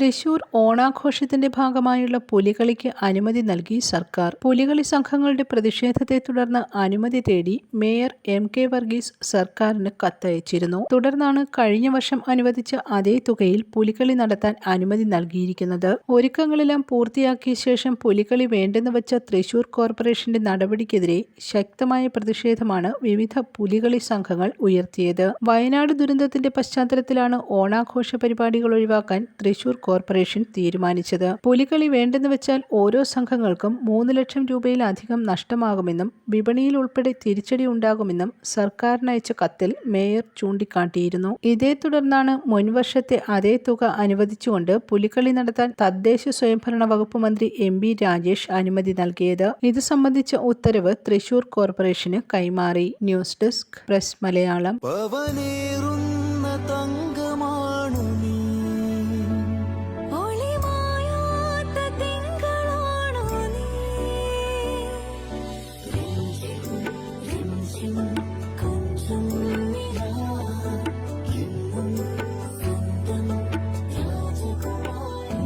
തൃശൂർ ഓണാഘോഷത്തിന്റെ ഭാഗമായുള്ള പുലികളിക്ക് അനുമതി നൽകി സർക്കാർ. പുലികളി സംഘങ്ങളുടെ പ്രതിഷേധത്തെ തുടർന്ന് അനുമതി തേടി മേയർ എം കെ വർഗീസ് സർക്കാരിന് കത്തയച്ചിരുന്നു. തുടർന്നാണ് കഴിഞ്ഞ വർഷം അനുവദിച്ച അതേ തുകയിൽ പുലികളി നടത്താൻ അനുമതി നൽകിയിരിക്കുന്നത്. ഒരുക്കങ്ങളെല്ലാം പൂർത്തിയാക്കിയ ശേഷം പുലികളി വേണ്ടെന്ന് വെച്ച തൃശൂർ കോർപ്പറേഷന്റെ നടപടിക്കെതിരെ ശക്തമായ പ്രതിഷേധമാണ് വിവിധ പുലികളി സംഘങ്ങൾ ഉയർത്തിയത്. വയനാട് ദുരന്തത്തിന്റെ പശ്ചാത്തലത്തിലാണ് ഓണാഘോഷ പരിപാടികൾ ഒഴിവാക്കാൻ തൃശൂർ കോർപ്പറേഷൻ തീരുമാനിച്ചത്. പുലികളി വേണ്ടെന്ന് വെച്ചാൽ ഓരോ സംഘങ്ങൾക്കും മൂന്ന് ലക്ഷം രൂപയിലധികം നഷ്ടമാകുമെന്നും വിപണിയിൽ ഉൾപ്പെടെ തിരിച്ചടി ഉണ്ടാകുമെന്നും സർക്കാരിനയച്ച കത്തിൽ മേയർ ചൂണ്ടിക്കാട്ടിയിരുന്നു. ഇതേ തുടർന്നാണ് മുൻവർഷത്തെ അതേ തുക അനുവദിച്ചുകൊണ്ട് പുലികളി നടത്താൻ തദ്ദേശ സ്വയംഭരണ വകുപ്പ് മന്ത്രി എം ബി രാജേഷ് അനുമതി നൽകിയത്. ഇത് സംബന്ധിച്ച ഉത്തരവ് തൃശൂർ കോർപ്പറേഷന് കൈമാറി. News desk press Malayalam.